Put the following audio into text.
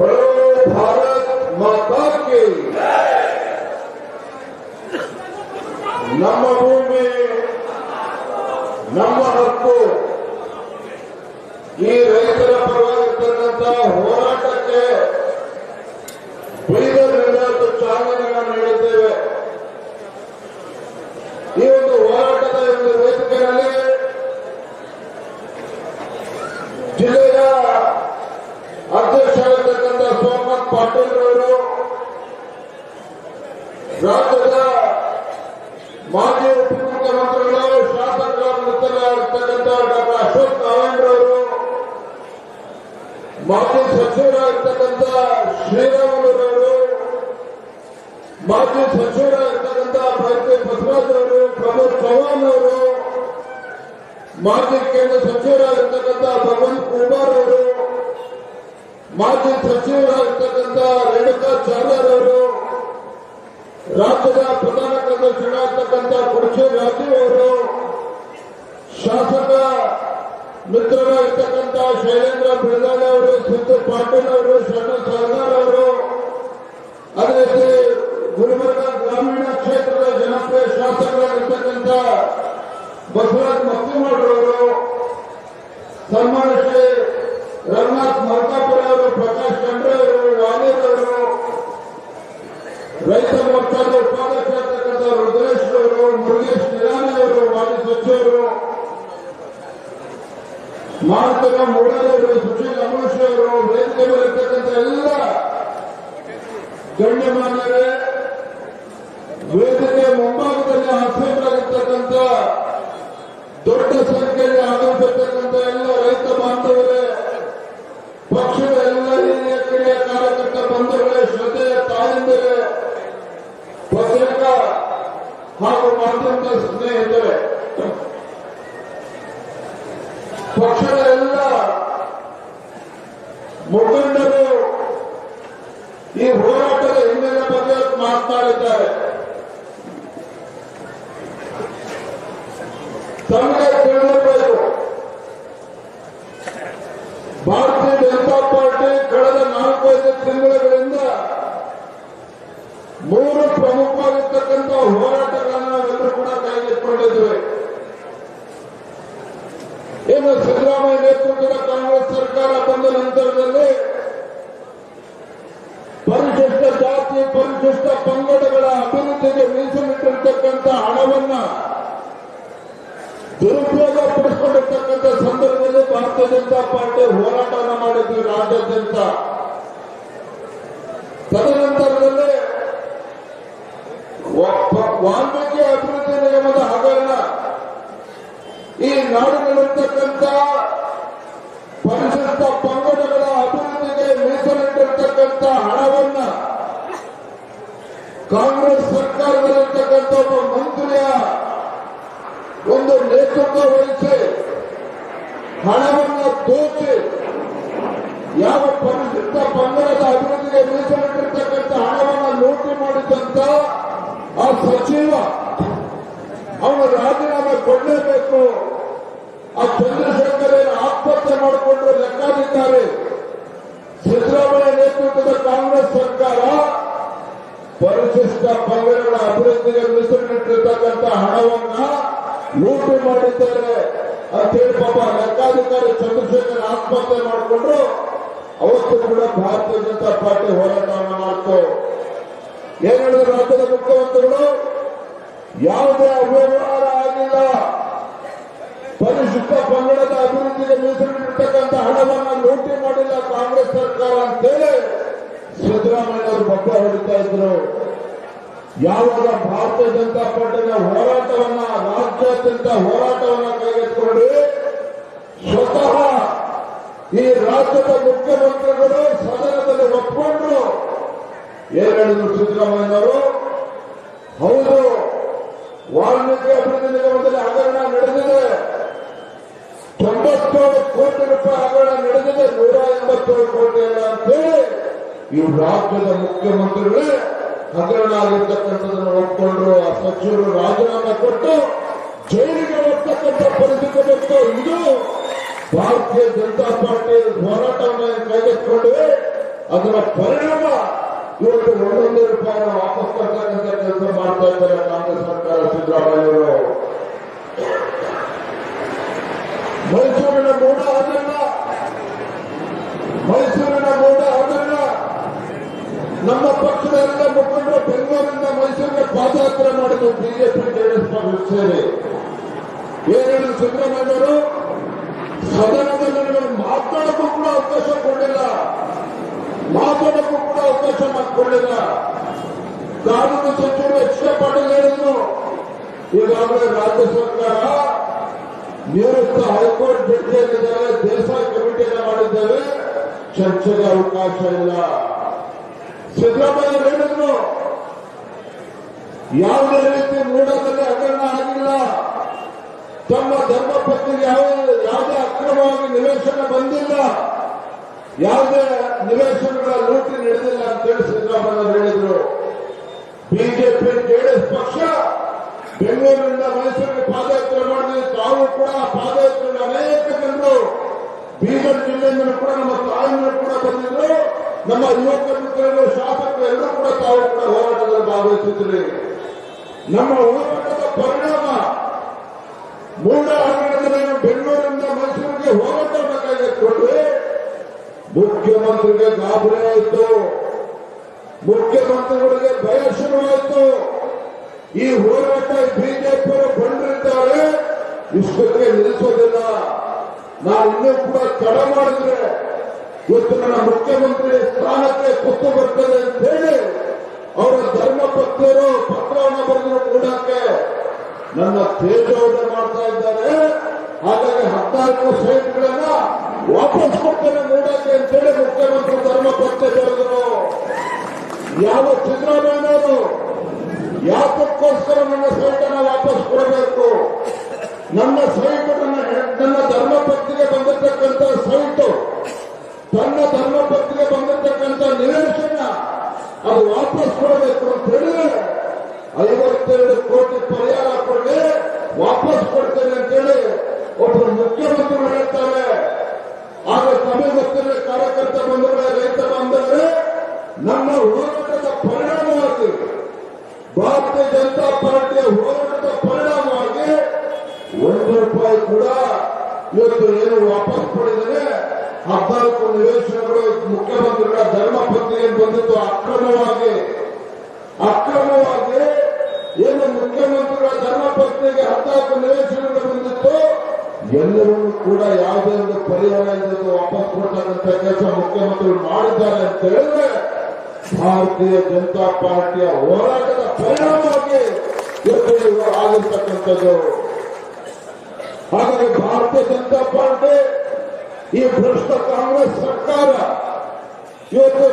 बोलो भारत माता की ನಮ್ಮ ಭೂಮಿ ನಮ್ಮ ಹಕ್ಕು ಈ ರೈತರ ಪರವಾಗಿರ್ತಕ್ಕಂಥ ಹೋರಾಟಕ್ಕೆ ಬೈದರಿಂದ ಚಾಲನೆಯನ್ನು ನೀಡಿದ್ದೇವೆ ಈ ಒಂದು ಹೋರಾಟದ ಒಂದು ವೇದಿಕೆಯಲ್ಲಿ ಜಿಲ್ಲೆಯ ಅಧ್ಯಕ್ಷರಾಗಿರ್ತಕ್ಕಂಥ ಸೋಮನಾಥ್ ಪಾಟೀಲ್ ಅವರು ರಾಜ್ಯದ ಮಾಜಿ ಉಪಮುಖ್ಯಮಂತ್ರಿಗಳು ಶಾಸಕರ ಮಿತ್ರರಾಗಿರ್ತಕ್ಕಂಥ ಡಾಕ್ಟರ್ ಅಶೋಕ್ ನಾರಾಯಣರವರು ಮಾಜಿ ಸಚಿವರಾಗಿರ್ತಕ್ಕಂಥ ಶ್ರೀರಾಮುಲುರವರು ಮಾಜಿ ಸಚಿವರಾಗಿರ್ತಕ್ಕಂಥ ಭಾರತೀಯ ಬಸವರಾಜ್ ಅವರು ಪ್ರಮೋದ್ ಚೌಹಾಣ್ ಅವರು ಮಾಜಿ ಕೇಂದ್ರ ಸಚಿವರಾಗಿರ್ತಕ್ಕಂಥ ಭಗವಂತ್ ಕುಮಾರ್ ಅವರು ಮಾಜಿ ಸಚಿವರಾಗಿರ್ತಕ್ಕಂಥ ರೇಣುಕಾ ಚಾರ್ಯರ್ ಅವರು ರಾಜ್ಯದ ಪ್ರಧಾನ ಕಾರ್ಯದರ್ಶಿಗಳಾಗಿರ್ತಕ್ಕಂಥ ಕುರ್ಚಿ ರಾಜೀವ್ ಅವರು ಶಾಸಕ ಮಿತ್ರರಾಗಿರ್ತಕ್ಕಂಥ ಶೈಲೇಂದ್ರ ಬಿಳದಾಳೆ ಅವರು ಸಿದ್ದು ಪಾಟೀಲ್ ಅವರು ಶರಣ ಸರ್ದಾರ್ ಮೂಡಲವರು ಸುಶೀಲ್ ಅಮೋಶ್ ಅವರು ಇರ್ತಕ್ಕಂಥ ಎಲ್ಲ ಗಣ್ಯಮಾನ್ಯರೇ ಈ ಹೋರಾಟದ ಹಿನ್ನೆಲೆ ಬಗ್ಗೆ ಮಾತನಾಡಿದ್ದಾರೆ. ತಮಗೆ ತಿಳಿದಿರಬೇಕು ಭಾರತೀಯ ಜನತಾ ಪಾರ್ಟಿ ಕಳೆದ ನಾಲ್ಕೈದು ತಿಂಗಳುಗಳಿಂದ ಮೂರು ಪ್ರಮುಖವಾಗಿರ್ತಕ್ಕಂಥ ಹೋರಾಟಗಳನ್ನು ನಾವೆಲ್ಲರೂ ಕೂಡ ಕೈಗೆತ್ತಿಕೊಂಡಿದ್ದೇವೆ ಇನ್ನು ಸಿದ್ದರಾಮಯ್ಯ ನೇತೃತ್ವದ ಕಾಂಗ್ರೆಸ್ ಸರ್ಕಾರ ಬಂದ ನಂತರದಲ್ಲಿ ಪರಿಶಿಷ್ಟ ಜಾತಿ ಪರಿಶಿಷ್ಟ ಪಂಗಡಗಳ ಅಭಿವೃದ್ಧಿಗೆ ಮೀಸಲಿಟ್ಟಿರ್ತಕ್ಕಂಥ ಹಣವನ್ನ ದುರುಪಯೋಗ ಪಡಿಸಿಕೊಂಡಿರ್ತಕ್ಕಂಥ ಸಂದರ್ಭದಲ್ಲಿ ಭಾರತೀಯ ಜನತಾ ಪಾರ್ಟಿ ಹೋರಾಟವನ್ನು ಮಾಡಿದ್ವಿ ರಾಜ್ಯಾದ್ಯಂತ. ತದನಂತರದಲ್ಲಿ ವಾಲ್ಮೀಕಿ ಅಭಿವೃದ್ಧಿ ನಿಗಮದ ಹಗರಣ ಈ ನಾಡಿನಲ್ಲಿರ್ತಕ್ಕಂಥ ಪರಿಶಿಷ್ಟ ಪಂಗಡಗಳ ಅಭಿವೃದ್ಧಿಗೆ ಮೀಸಲಿಟ್ಟಿರ್ತಕ್ಕಂಥ ಹಣವನ್ನ ಕಾಂಗ್ರೆಸ್ ಸರ್ಕಾರದಲ್ಲಿರ್ತಕ್ಕಂಥ ಒಬ್ಬ ಮಂತ್ರಿಯ ಒಂದು ನೇತೃತ್ವ ವಹಿಸಿ ಹಣವನ್ನು ದೋಚಿ ಯಾವ ಪರಿಶಿಷ್ಟ ಪಂಗಡದ ಅಭಿವೃದ್ಧಿಗೆ ಮೀಸಲಿಟ್ಟಿರ್ತಕ್ಕಂಥ ಹಣವನ್ನು ಲೂಟಿ ಮಾಡಿದಂತ ಆ ಸಚಿವ, ಅವನು ರಾಜೀನಾಮೆ ಕೊಡಲೇಬೇಕು. ಆ ಚಂದ್ರಶೇಖರ್ ಆತ್ಮಹತ್ಯೆ ಮಾಡಿಕೊಂಡು ಲೆಕ್ಕಾಧಿಕಾರಿ ಸಿದ್ದರಾಮಯ್ಯ ನೇತೃತ್ವದ ಕಾಂಗ್ರೆಸ್ ಸರ್ಕಾರ ಪರಿಶಿಷ್ಟ ಪಂಗಡಗಳ ಅಭಿವೃದ್ಧಿಗೆ ಮೀಸಲಿಟ್ಟಿರ್ತಕ್ಕಂಥ ಹಣವನ್ನ ಲೂಟಿ ಮಾಡಿದ್ದಾರೆ ಅಂತೇಳಿ ಪಾಪ ಲೆಕ್ಕಾಧಿಕಾರಿ ಚಂದ್ರಶೇಖರ್ ಆತ್ಮಹತ್ಯೆ ಮಾಡಿಕೊಂಡು ಅವತ್ತು ಕೂಡ ಭಾರತೀಯ ಜನತಾ ಪಾರ್ಟಿ ಹೋರಾಟವನ್ನು ಮಾಡಿತು. ಏನ್ ರಾಜ್ಯದ ಮುಖ್ಯಮಂತ್ರಿಗಳು? ಯಾವುದೇ ಅವ್ಯವಹಾರ ಆಗಿಲ್ಲ. ಪರಿಶಿಷ್ಟ ಪಂಗಡದ ಅಭಿವೃದ್ಧಿಗೆ ಮೀಸಲಿಟ್ಟಿರ್ತಕ್ಕಂಥ ಹಣವನ್ನು ಲೂಟಿ ಮಾಡಿಲ್ಲ ಕಾಂಗ್ರೆಸ್ ಸರ್ಕಾರ ಅಂತೇಳಿ ಸಿದ್ದರಾಮಯ್ಯ ಅವರು ಬಬ್ಬ ಹೊಡಿತಾ ಇದ್ರು. ಯಾವಾಗ ಭಾರತೀಯ ಜನತಾ ಪಾರ್ಟಿಯ ಹೋರಾಟವನ್ನ, ರಾಜ್ಯಾದ್ಯಂತ ಹೋರಾಟವನ್ನ ಕೈಗೆತ್ತಿಕೊಂಡು ಸ್ವತಃ ಈ ರಾಜ್ಯದ ಮುಖ್ಯಮಂತ್ರಿಗಳು ಸದನದಲ್ಲಿ ಒಪ್ಪಿಕೊಂಡ್ರು ಏನ್ ಹೇಳಿದ್ರು ಸಿದ್ದರಾಮಯ್ಯನವರು, ಹೌದು, ವಾಲ್ಮೀಕಿ ಅಭಿವೃದ್ಧಿ ನಿಗಮದಲ್ಲಿ ಹಗರಣ ನಡೆದಿದೆ. ತೊಂಬತ್ತೇಳು ಕೋಟಿ ರೂಪಾಯಿ ಹಗರಣ ನಡೆದಿದೆ. ನೂರ ಎಂಬತ್ತೇಳು ಕೋಟಿ ಅಂತ ಈ ರಾಜ್ಯದ ಮುಖ್ಯಮಂತ್ರಿಗಳೇ ಹಗರಣ ಒಪ್ಪಿಕೊಂಡು ಆ ಸಚಿವರು ರಾಜೀನಾಮೆ ಕೊಟ್ಟು ಜೈಲಿಗೆ ಹೋಗ್ತಕ್ಕಂಥ ಪರಿಸ್ಥಿತಿ ಬಂತು. ಇದು ಭಾರತೀಯ ಜನತಾ ಪಾರ್ಟಿ ಹೋರಾಟವನ್ನು ಕೈಗೆತ್ತಿಕೊಂಡಿವೆ ಅದರ ಪರಿಣಾಮ ಇವತ್ತು ಒಂದೊಂದು ರೂಪಾಯಿ ವಾಪಸ್ ತರ್ತಕ್ಕಂಥ ಕೆಲಸ ಮಾಡ್ತಾ ಇದ್ದಾರೆ ಕಾಂಗ್ರೆಸ್ ಸರ್ಕಾರ ಸಿದ್ದರಾಮಯ್ಯ ಮೈಸೂರಿನ ಮೂಡ ಹಗರಣ ಮೈಸೂರಿನ ಮೂಡ ಹಗರಣ ನಮ್ಮ ಪಕ್ಷದ ಎಲ್ಲ ಮುಖಂಡರು ಬೆಂಗಳೂರಿನಿಂದ ಮೈಸೂರಿಗೆ ಪಾದಯಾತ್ರೆ ಮಾಡಿದ್ರು ಬಿಜೆಪಿ ಜೆಡಿಎಸ್ ಪಕ್ಷ ಸೇರಿ. ಏನೇನು ಸಿದ್ದರಾಮಯ್ಯವರು ಸದನದಲ್ಲಿ ಮಾತಾಡೋಕ್ಕೂ ಕೂಡ ಅವಕಾಶ ಕೊಡಲಿಲ್ಲ. ಮಾತಾಡಕ್ಕೂ ಕೂಡ ಅವಕಾಶ ಮಾಡಿಕೊಳ್ಳಿಲ್ಲ ಕಾನೂನು ಸಚಿವರು ಎಚ್ ಕೆ ಪಾಟೀಲ್ ಹೇಳಿದ್ರು. ಈಗಾಗಲೇ ರಾಜ್ಯ ಸರ್ಕಾರ ನಿವೃತ್ತ ಹೈಕೋರ್ಟ್ ಜಡ್ಜಿಯಲ್ಲಿದ್ದಾರೆ. ದೇಸಾಯಿ ಕಮಿಟಿಯನ್ನು ಮಾಡಿದ್ದೇವೆ. ಚರ್ಚೆಗೆ ಅವಕಾಶ ಇಲ್ಲ. ಸಿದ್ದರಾಮಯ್ಯ ಹೇಳಿದ್ರು. ಯಾವುದೇ ರೀತಿ ಮೂಢದಲ್ಲಿ ಹಗರಣ ಆಗಿಲ್ಲ. ತಮ್ಮ ಧರ್ಮ ಪತ್ನಿಗೆ ಯಾವ ಯಾವುದೇ ಅಕ್ರಮವಾಗಿ ನಿವೇಶನ ಬಂದಿಲ್ಲ. ಯಾವುದೇ ನಿವೇಶನಗಳ ಲೂಟಿ ನಡೆದಿಲ್ಲ ಅಂತೇಳಿ ಸಿದ್ದರಾಮಯ್ಯ ಹೇಳಿದ್ರು. ಬಿಜೆಪಿ ಜೆಡಿಎಸ್ ಪಕ್ಷ ಬೆಂಗಳೂರಿನಿಂದ ಮೈಸೂರಿಗೆ ಪಾದಯಾತ್ರೆ ಮಾಡಿದ್ವಿ ತಾವು ಕೂಡ ಪಾದಯಾತ್ರೆ ಅನೇಕ ಜನರು ಬೀದರ್ ಜಿಲ್ಲೆಯಿಂದ ಕೂಡ ನಮ್ಮ ತಾಯಿಗಳು ಕೂಡ ನಮ್ಮ ಯುವಕ ಮಿತ್ರರು ಶಾಸಕರು ಎಲ್ಲರೂ ಕೂಡ ತಾವು ಕೂಡ ಹೋರಾಟದಲ್ಲಿ ಭಾಗವಹಿಸುತ್ತಿದೆ ನಮ್ಮ ಹೋರಾಟದ ಪರಿಣಾಮ ಮೂಡ ಬೆಂಗಳೂರಿನಿಂದ ಮೈಸೂರಿಗೆ ಹೋರಾಟ ಬೇಕಾಗಿತ್ತು. ಮುಖ್ಯಮಂತ್ರಿಗೆ ಗಾಬರಿ ಆಯಿತು. ಮುಖ್ಯಮಂತ್ರಿಗಳಿಗೆ ಭಯ ಶುರುವಾಯಿತು. ಈ ಹೋರಾಟ ಬಿಜೆಪಿ ಬಂದಿರ್ತಾರೆ ಇಷ್ಟಕ್ಕೆ ನಿಲ್ಲಿಸೋದಿಲ್ಲ. ನಾವು ಇನ್ನೂ ಕೂಡ ತಡ ಮಾಡಿದ್ರೆ ಇವತ್ತು ನನ್ನ ಮುಖ್ಯಮಂತ್ರಿ ಸ್ಥಾನಕ್ಕೆ ಕೊಟ್ಟು ಬರ್ತದೆ ಅಂತ ಹೇಳಿ ಅವರ ಧರ್ಮಪತ್ನಿಯರು ಪತ್ರವನ್ನು ಬರೆದು ಕೂಡಕ್ಕೆ ನನ್ನ ತೇಜವನ್ನ ಮಾಡ್ತಾ ಇದ್ದಾರೆ. ಹಾಗಾಗಿ ಹದಿನಾಲ್ಕು ಸೈಟ್ಗಳನ್ನ ವಾಪಸ್ ಕೊಡ್ತೇನೆ ನೋಡಕ್ಕೆ ಅಂತೇಳಿ ಮುಖ್ಯಮಂತ್ರಿ ಧರ್ಮ ಪತ್ರ ಬರೆದರು. ಯಾವ ಸಿದ್ದರಾಮಯ್ಯನವರು ಯಾತಕ್ಕೋಸ್ಕರ ನನ್ನ ಸೈಟನ್ನು ವಾಪಸ್ ಕೊಡಬೇಕು? ನನ್ನ ತನ್ನ ಧರ್ಮಪತ್ನಿಗೆ ಬಂದಿರತಕ್ಕಂಥ ನಿವೇಶನ ಅದು ವಾಪಸ್ ಕೊಡಬೇಕು ಅಂತ ಹೇಳಿ ಐವತ್ತೆರಡು ಕೋಟಿ ಪರಿಹಾರ ಕೊಡಿ ವಾಪಸ್ ಕೊಡ್ತೇನೆ ಅಂತೇಳಿ ಒಬ್ಬರು ಮುಖ್ಯಮಂತ್ರಿಗಳು ಹೇಳ್ತಾರೆ. ಆಗ ಸಭೆ ಗೊತ್ತಿಲ್ಲ ಕಾರ್ಯಕರ್ತ ಬಂಧುಗಳೇ, ರೈತ ಬಂದರೆ ನಮ್ಮ ಹೋರಾಟದ ಪರಿಣಾಮವಾಗಿ ಭಾರತೀಯ ಜನತಾ ಪಾರ್ಟಿಯ ಹೋರಾಟದ ಪರಿಣಾಮವಾಗಿ ಒಂದು ರೂಪಾಯಿ ಕೂಡ ಇವತ್ತು ಏನು ವಾಪಸ್ ಪಡೆದರೆ ಹದಿನಾಲ್ಕು ನಿವೇಶನಗಳು ಮುಖ್ಯಮಂತ್ರಿಗಳ ಧರ್ಮಪತ್ನಿಗೆ ಬಂದಿದ್ದು ಅಕ್ರಮವಾಗಿ ಅಕ್ರಮವಾಗಿ ಏನು ಮುಖ್ಯಮಂತ್ರಿಗಳ ಧರ್ಮಪತ್ನಿಗೆ ಹತ್ತಾಕು ನಿವೇಶನಗಳು ಬಂದಿತ್ತು, ಎಲ್ಲರೂ ಕೂಡ ಯಾವುದೇ ಒಂದು ಪರಿಹಾರ ಇಲ್ಲದೆ ವಾಪಸ್ ಕೊಡ್ತಕ್ಕಂಥ ಕೆಲಸ ಮುಖ್ಯಮಂತ್ರಿಗಳು ಮಾಡಿದ್ದಾರೆ ಅಂತ ಹೇಳಿದ್ರೆ ಭಾರತೀಯ ಜನತಾ ಪಾರ್ಟಿಯ ಹೋರಾಟದ ಪರಿಣಾಮವಾಗಿ ಇವು ಆಗಿರ್ತಕ್ಕಂಥದ್ದು. ಹಾಗಾಗಿ ಭಾರತೀಯ ಜನತಾ ಪಾರ್ಟಿ, ಈ ಭ್ರಷ್ಟ ಕಾಂಗ್ರೆಸ್ ಸರ್ಕಾರ ಇವತ್ತು